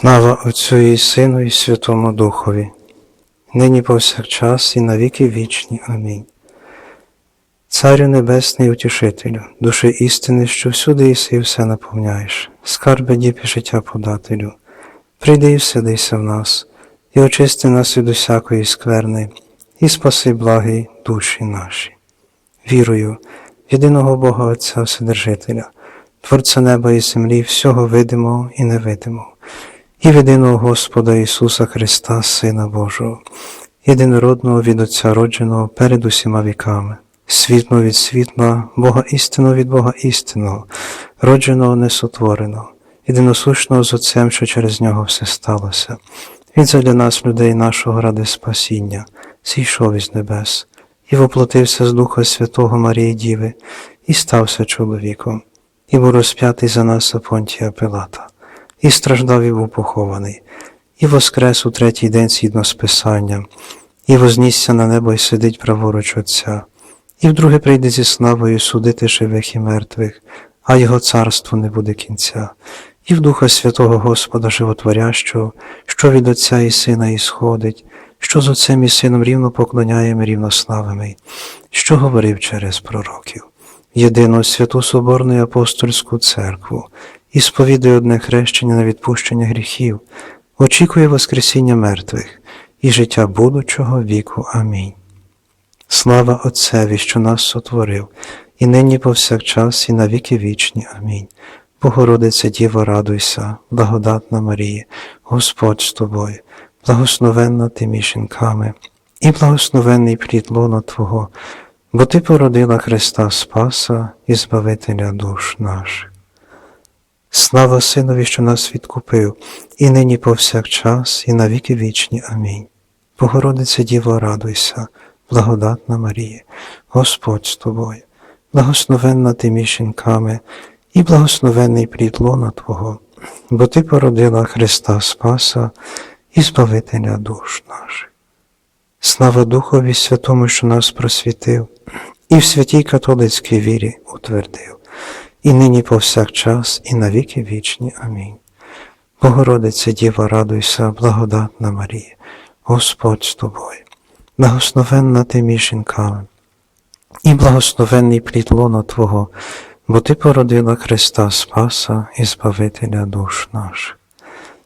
Слава Отцю і Сину, і Святому Духові, нині повсякчас і навіки вічні. Амінь. Царю Небесний Утішителю, душі істини, що всюди іси і все наповняєш, скарби діпі життя подателю, прийди і вселися в нас, і очисти нас від усякої скверни, і спаси благі душі наші. Вірую в єдиного Бога Отця Вседержителя, Творця неба і землі, всього видимого і невидимого, і в єдиного Господа Ісуса Христа, Сина Божого, єдинородного від Отця родженого перед усіма віками, світло від світла, Бога істинного від Бога істинного, родженого несотвореного, єдиносущного з Отцем, що через нього все сталося. Він задля нас, людей нашого ради спасіння, зійшов із небес, і воплотився з Духа Святого Марії Діви, і стався чоловіком, і був розп'ятий за нас Понтія Пилата, і страждав і був похований, і воскрес у третій день згідно з Писанням, і вознісся на небо і сидить праворуч Отця, і вдруге прийде зі славою судити живих і мертвих, а його царство не буде кінця, і в Духа Святого Господа Животворящого, що від Отця і Сина ісходить, що з Отцем і Сином рівно поклоняємо, рівно славимо, що говорив через пророків, єдину святу Соборну і апостольську церкву, і сповідує одне хрещення на відпущення гріхів, очікує Воскресіння мертвих і життя будучого віку. Амінь. Слава Отцеві, що нас сотворив, і нині повсякчас, і на віки вічні. Амінь. Богородице Діво, радуйся, благодатна Марія, Господь з тобою, благословенна ти між жінками, і благословенний плід лона Твого, бо Ти породила Христа Спаса і Збавителя душ наших. Слава Синові, що нас відкупив, і нині повсякчас, і на віки вічні. Амінь. Богородице Діво, радуйся, благодатна Марія, Господь з тобою, благословенна ти між і благословенний плід лона Твого, бо Ти породила Христа Спаса і Збавителя душ наших. Слава Духові Святому, що нас просвітив, і в святій католицькій вірі утвердив, і нині повсякчас, і на віки вічні. Амінь. Богородице Діва, радуйся, благодатна Марія, Господь з тобою, благословенна ти між і благословенний плід Твого, бо Ти породила Христа Спаса і Збавителя душ наших.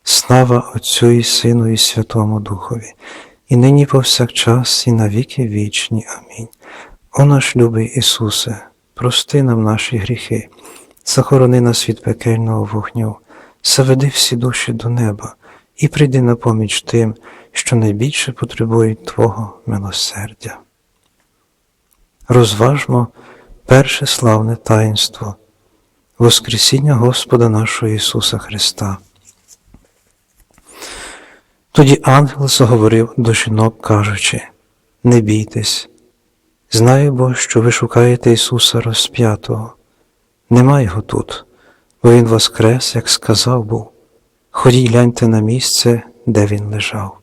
Слава Отцю і Сину, і Святому Духові, і нині повсякчас, і на віки вічні. Амінь. О наш любий Ісусе, прости нам наші гріхи, захорони нас від пекельного вогню, заведи всі душі до неба і прийди на поміч тим, що найбільше потребують Твого милосердя. Розважмо перше славне таїнство, Воскресіння Господа нашого Ісуса Христа. Тоді ангел заговорив до жінок, кажучи, не бійтесь, знаю бо, що ви шукаєте Ісуса розп'ятого. Нема його тут, бо Він воскрес, як сказав був. Ходіть гляньте на місце, де він лежав.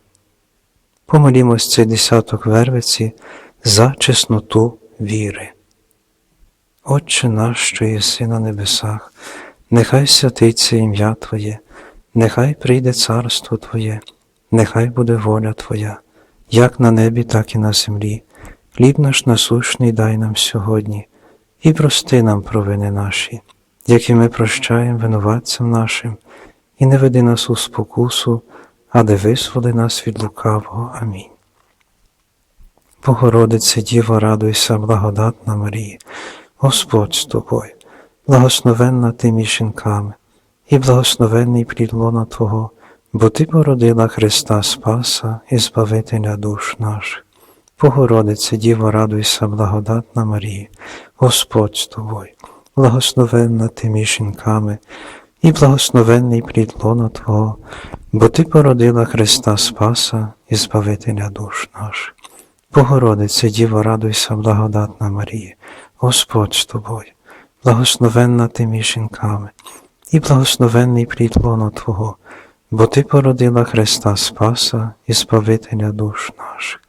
Помолімось цей десяток вервиці за чесноту віри. Отче наш, що єси на небесах, нехай святиться ім'я Твоє, нехай прийде царство Твоє, нехай буде воля Твоя, як на небі, так і на землі. Хліб наш насущний дай нам сьогодні, і прости нам провини наші, які ми прощаємо винуватцям нашим, і не веди нас у спокусу, а де визволи нас від лукавого. Амінь. Богородице Діво, радуйся, благодатна Марія, Господь з тобою, благословенна ти між жінками, і благословенний плід лона Твого, бо Ти породила Христа Спаса і Збавителя душ наших. Богородице Діво, радуйся, благодатна Марія, Господь з тобою, благословенна ти між і благословенний плід лона Твого, бо Ти породила Христа Спаса і Збавителя душ наших. Богородице Діво, радуйся, благодатна Марія, Господь з тобою, благословенна ти між і благословенний плід Твого, бо Ти породила Христа Спаса і Збавителя душ наших.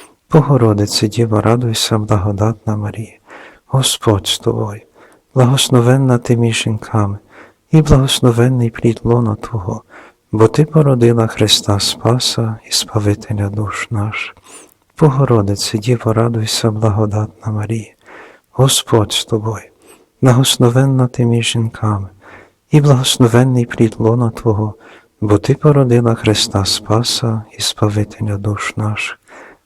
Богородице, Діво, радуйся, благодатна Марія, Господь з тобою, благословенна ти між і благословенний плід лона Твого, бо Ти породила Христа Спаса і Спавителя душ наших. Богородице, Діво, радуйся, благодатна Марія, Господь з тобою, благословенна ти між і благословенний плід лона Твого, бо Ти породила Христа Спаса і Спавителя душ наших.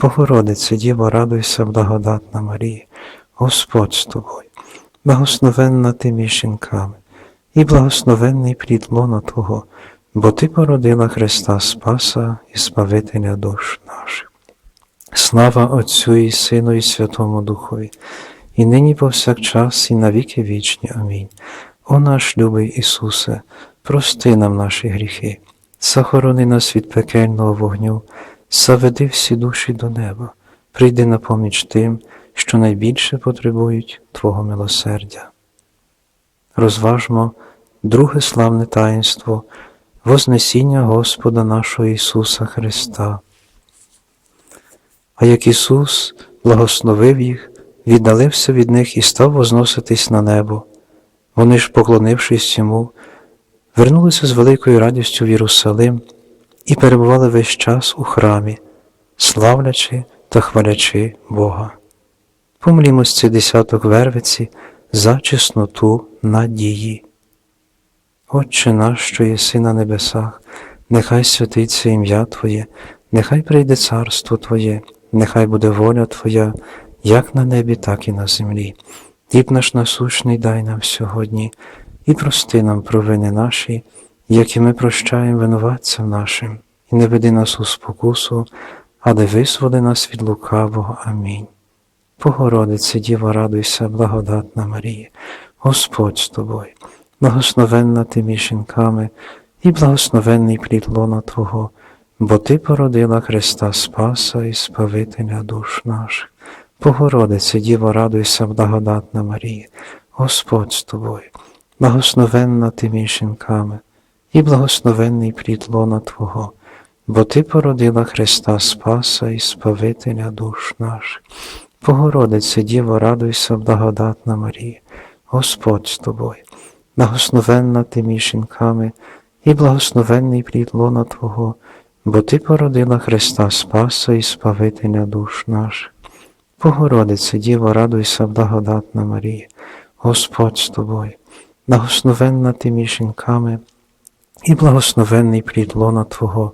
Богородице, Діво, радуйся, благодатна Марія, Господь з тобою, благословенна ти між жінками, і благословенний плід лона Твого, бо Ти породила Христа Спаса і Спавителя душ наших. Слава Отцю і Сину, і Святому Духові, і нині повсякчас, і навіки вічні. Амінь. О наш любий Ісусе, прости нам наші гріхи, захорони нас від пекельного вогню, заведи всі душі до неба, прийди на поміч тим, що найбільше потребують Твого милосердя. Розважмо друге славне таїнство, Вознесіння Господа нашого Ісуса Христа. А як Ісус благословив їх, віддалився від них і став возноситись на небо. Вони ж, поклонившись йому, вернулися з великою радістю в Єрусалим і перебували весь час у храмі, славлячи та хвалячи Бога. Помолімось цей десяток вервиці за чесноту надії. Отче наш, що єси на небесах, нехай святиться ім'я Твоє, нехай прийде царство Твоє, нехай буде воля Твоя, як на небі, так і на землі. Хліб наш насущний дай нам сьогодні, і прости нам провини наші, як і ми прощаємо винуватцям нашим, і не веди нас у спокусу, але визволи нас від лукавого. Амінь. Богородице, Діво, радуйся, благодатна Марія, Господь з тобою, благословенна ти між і благословенний плід лона Твого, бо Ти породила Христа Спаса і Спавителя душ наших. Богородице, Діво, радуйся, благодатна Марія, Господь з тобою, благословенна ти між і благословенний плід лона Твого, бо Ти породила Христа Спаса і Спавителя душ наших. Богородице, Діво, радуйся, благодатна Марія, Господь з тобою, благословенна ти між жінками, і благословенний плід лона Твого, бо Ти породила Христа Спаса і Спавителя душ наших. Богородице, Діво, радуйся, благодатна Марія, Господь з тобою, благословенна ти між і благословенний плід лона Твого,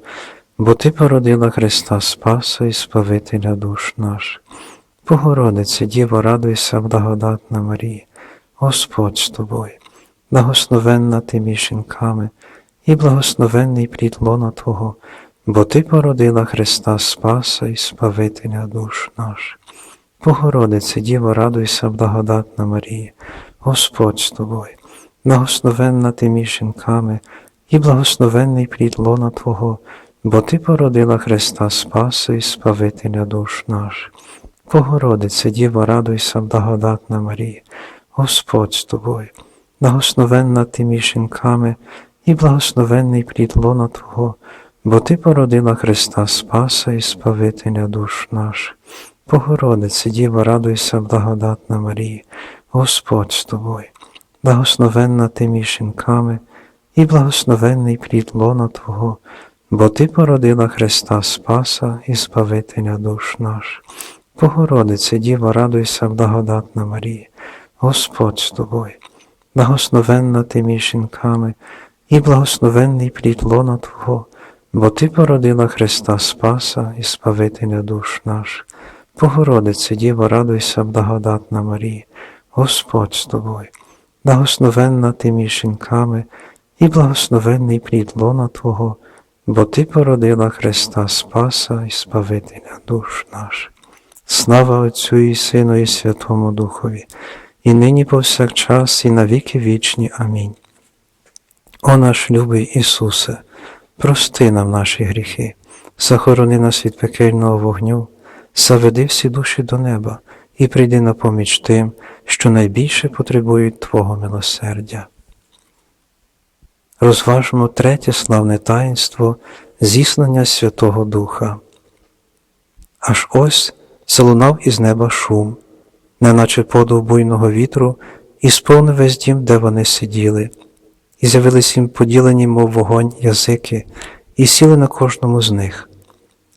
бо Ти породила Христа Спаса і Спавителя душ наших. Богородице, Діво, радуйся, благодатна Марія, Господь з тобою, благословенна ти між жінками, і благословенний плід лона Твого, бо Ти породила Христа Спаса і Спавителя душ наших. Богородице, Діво, радуйся, благодатна Марія, Господь з тобою, благословенна ти між жінками, і благословенний плід лона Твого, бо Ти породила Христа Спаса і Спавителя душ наших. Богородице, Діво, радуйся, благодатна Марія, Господь з тобою, благословенна ти між і благословенний плід лона Твого, бо Ти породила Христа Спаса і Спавителя душ наших. Богородице, Діво, радуйся, благодатна Марія, Господь з тобою, благословенна ти між і благословенний плід лона Твого, бо Ти породила Христа Спаса і Спавителя душ наших. Богородице, Діво, радуйся, благодатна Марія, Господь з тобою, благословенна ти між жінками, і благословенний плід лона Твого, бо Ти породила Христа Спаса і Спавителя душ наш. Богородице, Діво, радуйся, благодатна Марія, Господь з тобою, благословенна ти між жінками, і благословенний плід лона Твого, бо Ти породила Христа Спаса і Спавителя душ наших. Слава Отцю і Сину, і Святому Духові, і нині повсякчас, і на віки вічні. Амінь. О наш любий Ісусе, прости нам наші гріхи, захорони нас від пекельного вогню, заведи всі душі до неба і прийди на поміч тим, що найбільше потребують Твого милосердя. Розважмо третє славне таїнство зіснення Святого Духа. Аж ось залунав із неба шум, неначе подув буйного вітру, і сповнив весь дім, де вони сиділи, і з'явились їм поділені, мов вогонь, язики, і сіли на кожному з них.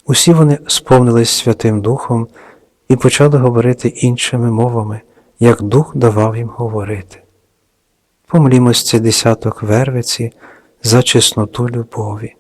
Усі вони сповнились Святим Духом і почали говорити іншими мовами, як Дух давав їм говорити. Помолімось цей десяток вервиці за чесноту любові.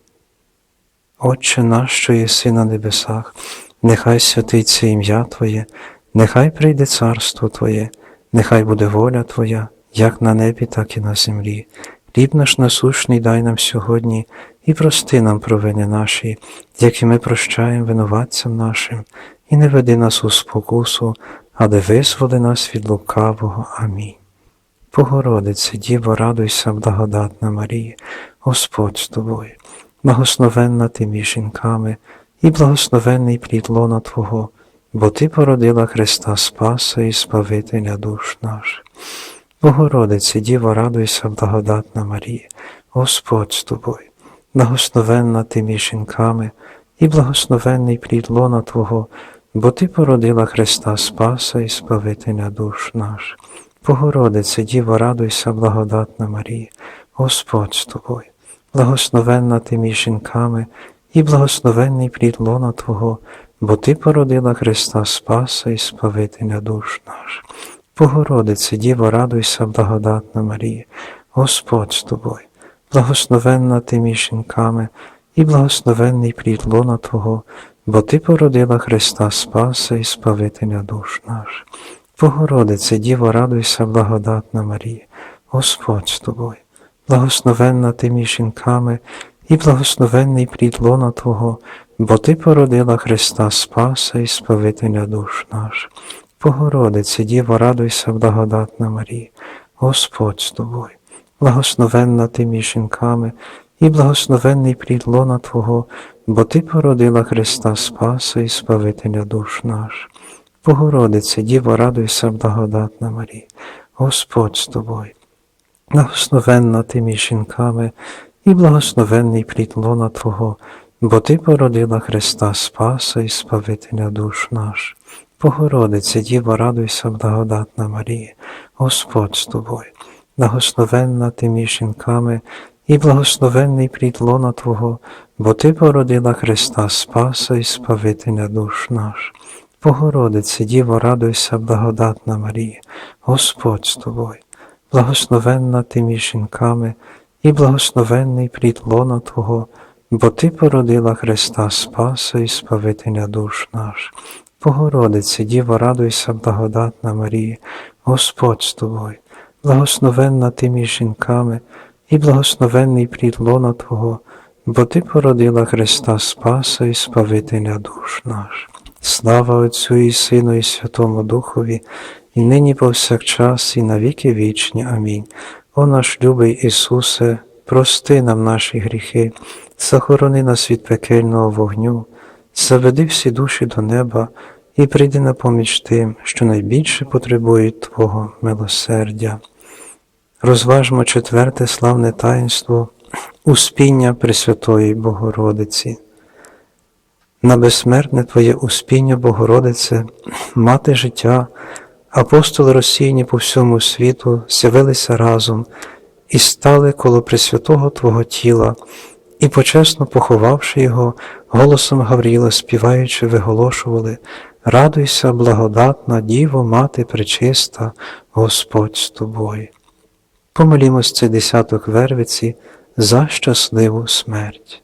Отче наш, що єси на небесах, нехай святиться ім'я Твоє, нехай прийде царство Твоє, нехай буде воля Твоя, як на небі, так і на землі. Хліб наш насущний дай нам сьогодні і прости нам провини наші, як і ми прощаємо винуватцям нашим, і не веди нас у спокусу, але визволи нас від лукавого. Амінь. Богородице, Діво, радуйся, благодатна Марія, Господь з тобою, благословенна ти між жінками, і благословенний плід лона Твого, бо Ти породила Христа Спаса і Спавителя душ наших. Богородице, Діво, радуйся, благодатна Марія, Господь з тобою, благословенна ти між жінками, і благословенний плід лона Твого, бо Ти породила Христа Спаса і Спавителя душ наших. Богородице, Діво, радуйся, благодатна Марія, Господь з тобою, благословенна ти між жінками, і благословенний плід лона Твого, бо Ти породила Христа Спаса і Спавителя душ наших. Богородице, Діво, радуйся, благодатна Марія, Господь з тобою, благословенна ти між жінками, і благословенний плід лона Твого, бо Ти породила Христа Спаса і Спавителя душ наших. Богородице, Діво, радуйся, благодатна Марія, Господь з тобою, благословенна ти між жінками, і благословенний плід Твого, бо Ти породила Христа Спаса і Спавителя душ наших. Богородице, Діво, радуйся, благодатна Марія, Господь з тобою, благословенна ти між жінками, і благословенний плід Твого, бо Ти породила Христа Спаса і Спавителя душ наших. Богородице, Діво, радуйся, благодатна Марія, Господь з тобою, благословенна ти між жінками, і благословенний плід лона Твого, бо Ти породила Христа Спаса і Спавителя душ наш. Богородице, Діво, радуйся, благодатна Марія, Господь з тобою, благословенна ти між жінками, і благословенний плід лона Твого, бо Ти породила Христа Спаса і Спавителя душ наш. Богородице, Діво, радуйся, благодатна Марія, Господь з тобою, благословенна ти між жінками, і благословенний плід лона Твого, бо Ти породила Христа Спаса і Спавителя душ наш. Богородице, Діво, радуйся, благодатна Марія, Господь з тобою, благословенна ти між жінками, і благословенний плід лона Твого, бо Ти породила Христа Спаса і Спавителя душ наш. Слава Отцю і Сину, і Святому Духові, і нині повсякчас, і на віки вічні. Амінь. О наш любий Ісусе, прости нам наші гріхи, захорони нас від пекельного вогню, заведи всі душі до неба і прийди на поміч тим, що найбільше потребують Твого милосердя. Розважмо четверте славне таїнство Успіння Пресвятої Богородиці. На безсмертне Твоє успіння, Богородице, мати життя, апостоли розсіяні по всьому світу з'явилися разом і стали коло Пресвятого Твого тіла, і, почесно поховавши його, голосом Гавріла, співаючи, виголошували Радуйся, благодатна Діво, Мати пречиста, Господь з тобою. Помолімось цей десяток вервиці за щасливу смерть.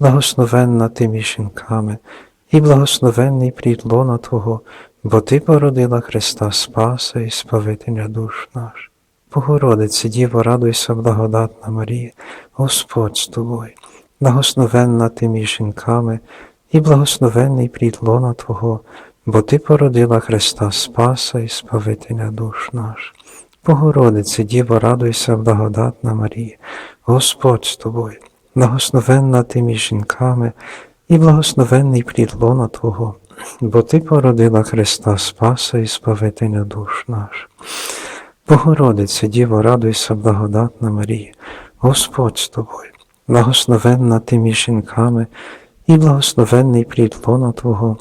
благословенна ти між жінками, і благословенний плід лона Твого, бо Ти породила Христа Спаса і Спавителя душ наш. Богородице, Діво, радуйся, благодатна Марія, Господь з тобою, благословенна ти між жінками, і благословенний плід лона Твого, бо Ти породила Христа Спаса і Спавителя душ наш. Богородице, Діво, радуйся, благодатна Марія, Господь з тобою, благословенна ти між жінками, і благословенний плід лона Твого, бо Ти породила Христа Спаса і Спавителя душ наш. Богородице, Діво, радуйся, благодатна Марія, Господь з тобою, благословенна ти між жінками, і благословенний плід лона Твого,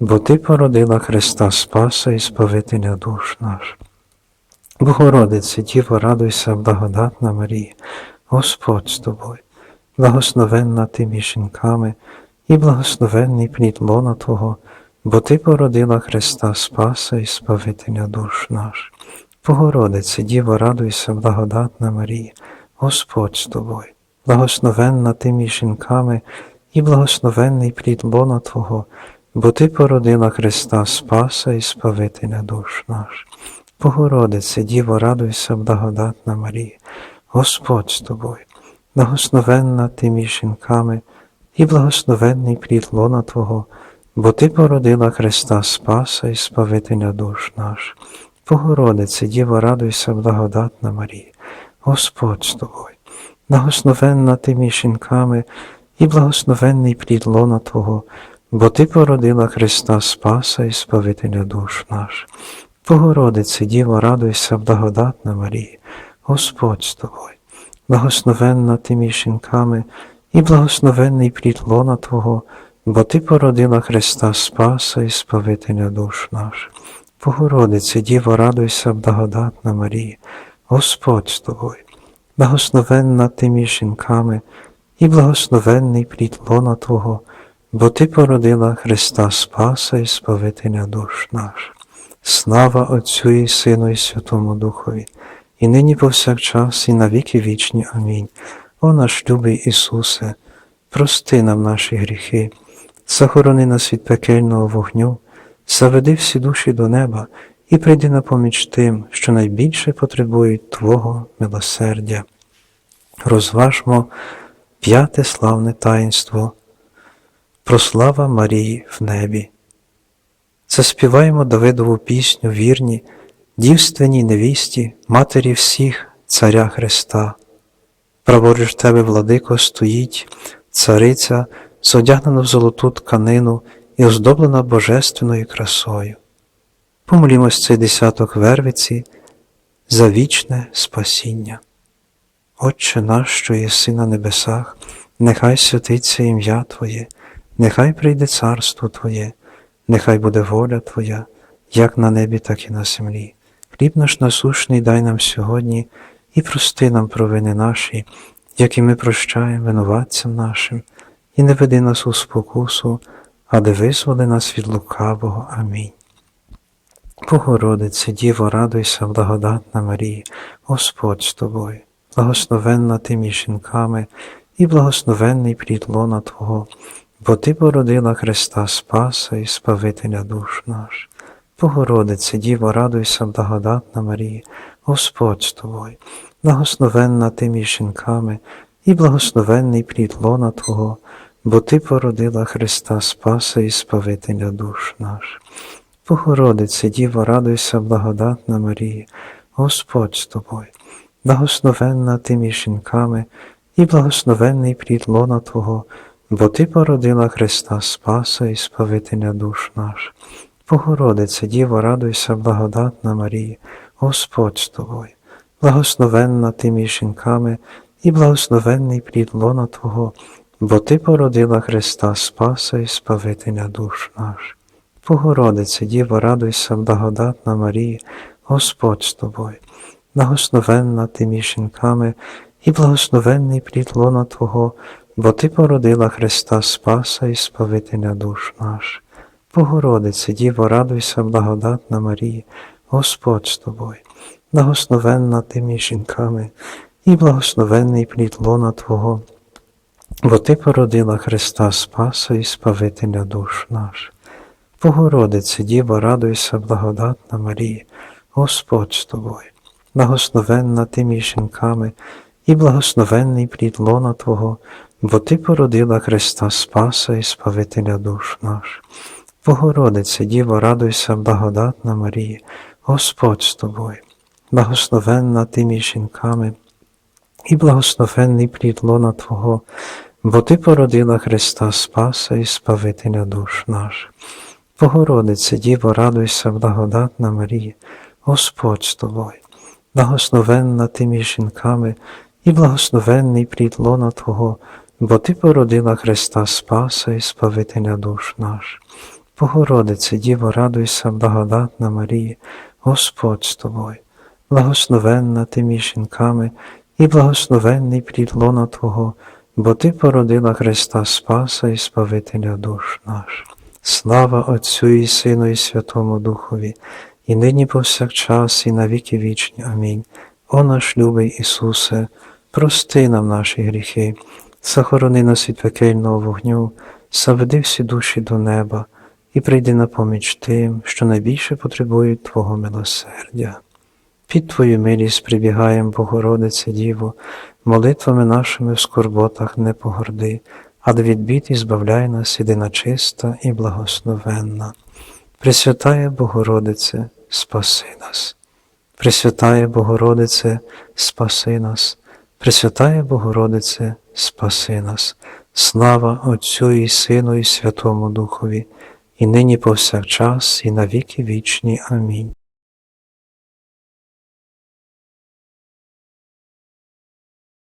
бо Ти породила Христа Спаса і Спавителя душ наш. Богородице, Діво, радуйся, благодатна Марія, Господь з тобою, благословенна ти між жінками, і благословенний плід лона Твого, бо Ти породила Христа Спаса і Спавителя душ наш. Богородице, Діво, радуйся, благодатна Марія, Господь з тобою, благословенна ти між жінками, і благословенний плід лона Твого, бо Ти породила Христа Спаса і Спавителя душ наш. Богородице, Діво, радуйся, благодатна Марія, Господь з тобою, благословенна ти між жінками, і благословенний плід лона Твого, бо Ти породила Христа Спаса і Спавителя душ наш. Богородице, Діво, радуйся, благодатна Марія, Господь з тобою, благословенна ти між жінками, і благословенний плід лона Твого, бо Ти породила Христа Спаса і Спавителя душ наш. Богородице, Діво, радуйся, благодатна Марія, Господь з тобою, благословенна ти між жінками, і благословенний плід лона Твого, бо Ти породила Христа Спаса і Спавителя душ наш. Богородице, Діво, радуйся, благодатна Марія, Господь з тобою, благословенна ти між жінками, і благословенний плід лона Твого, бо Ти породила Христа Спаса і Спавителя душ наш. Слава Отцю і Сину, і Святому Духові, і нині повсякчас, і на віки вічні. Амінь. О наш любий Ісусе, прости нам наші гріхи, захорони нас від пекельного вогню, заведи всі душі до неба і прийди на поміч тим, що найбільше потребують Твого милосердя. Розважмо п'яте славне таїнство, прослава Марії в небі. Заспіваємо Давидову пісню вірні, дівственній невісті, матері всіх, Царя Христа. Праворуч тебе, владико, стоїть, цариця, зодягнена в золоту тканину і оздоблена божественною красою. Помолімось цей десяток вервиці за вічне спасіння. Отче наш, що єси на небесах, нехай святиться ім'я Твоє, нехай прийде царство Твоє нехай буде воля Твоя, як на небі, так і на землі. Хліб наш насушний дай нам сьогодні і прости нам провини наші, як і ми прощаємо винуватцям нашим, і не веди нас у спокусу, але визволи нас від лукавого. Амінь. Богородице, Діво, радуйся, благодатна Марія, Господь з тобою, благословенна ти між жінками, і благословенний плід лона Твого, бо Ти породила Христа Спаса і Спавителя душ наш. Богородице, Діво, радуйся, благодатна Марія, Господь з тобою, благословенна ти між жінками, і благословенний плід лона Твого, бо Ти породила Христа Спаса і Спавителя душ наш. Богородице, Діво, радуйся, благодатна Марія, Господь з тобою, благословенна ти між жінками, і благословенний плід лона Твого, бо Ти породила Христа Спаса і Спавителя душ наш. Богородице, Діво, радуйся, благодатна Марія, Господь з тобою, благословенна ти між і благословенний плід лона Твого, бо Ти породила Христа Спаса і Спавителя душ наш. Богородице, Діво, радуйся, благодатна Марія, Господь з тобою, благословенна ти між і благословенний плід лона Твого, бо Ти породила Христа Спаса і Спавителя душ наш. Богородице, Діво, радуйся, благодатна Марія, Господь з тобою, благословенна ти між жінками, і благословенний плід лона Твого, бо Ти породила Христа Спаса і Спавителя душ наш. Богородице, Діво, радуйся, благодатна Марія, Господь з тобою, благословенна ти між жінками, і благословенний плід лона Твого, бо Ти породила Христа Спаса і Спавителя душ наш. Богородице, Діво, радуйся, благодатна Марія, Господь з тобою, благословенна ти між жінками, і благословенний плід лона Твого, бо Ти породила Христа Спаса і Спавителя душ наш. Богородице, Діво, радуйся, благодатна Марія, Господь з тобою, благословенна ти між жінками, і благословенний плід лона Твого, бо Ти породила Христа Спаса і Спавителя душ наш. Богородице, Діво, радуйся, благодатна Марія, Господь з тобою, благословенна ти між жінками, і благословенний плід лона Твого, бо Ти породила Христа Спаса і Спавителя душ наш. Слава Отцю і Сину, і Святому Духові, і нині повсякчас, і на віки вічні. Амінь. О наш любий Ісусе, прости нам наші гріхи, захорони нас від пекельного вогню, заведи всі душі до неба і прийди на поміч тим, що найбільше потребують Твого милосердя. Під Твою милість прибігаєм, Богородице Діво, молитвами нашими в скорботах не погорди, але від бід і збавляй нас, єдина чиста і благословенна. Пресвятає Богородице, спаси нас. Пресвятає Богородице, спаси нас. Пресвятає Богородице, спаси нас. Слава Отцю і Сину, і Святому Духові, і нині повсякчас, і на віки вічні. Амінь.